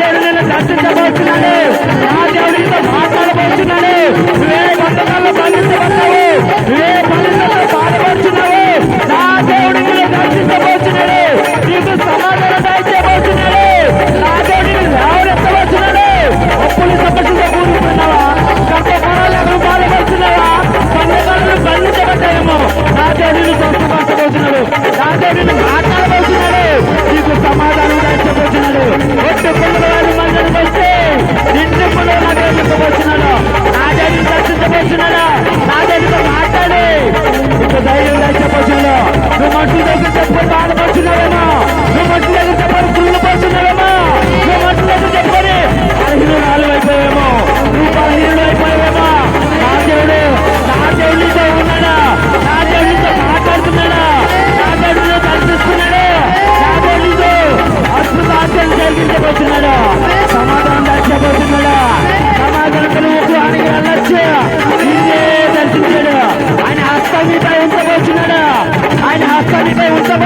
దేవుడు నిన్ను దర్శించబోతున్నాడు. నా దేవుడు నీతో మాట్లాడబోతున్నాడు. నువ్వే బంధకాల్లో బంధించబడ్డావు బాధపడుతున్నావు నా దేవుడు దర్శించబోతున్నాడు. నీకు సమాధానం నా దేవుడు లేవనెత్తబోతున్నాడు అప్పులు సమస్యతో కూడుకున్నావా బాధపడుతున్నావా బంధకాలను బంధించబడ్డాయేమో నా దేవుడిని స్వస్థపరచబోతున్నాడు నా దేవుడిని చెప్పబోతున్నాడు సమాధానం దాచబోతున్నాడు? సమాధానం కలిగించి ఆయనకి దర్శించాడు. ఆయన హస్తాన్ని ఉంచబోతున్నాడు? ఆయన హస్తాన్ని ఉంచబో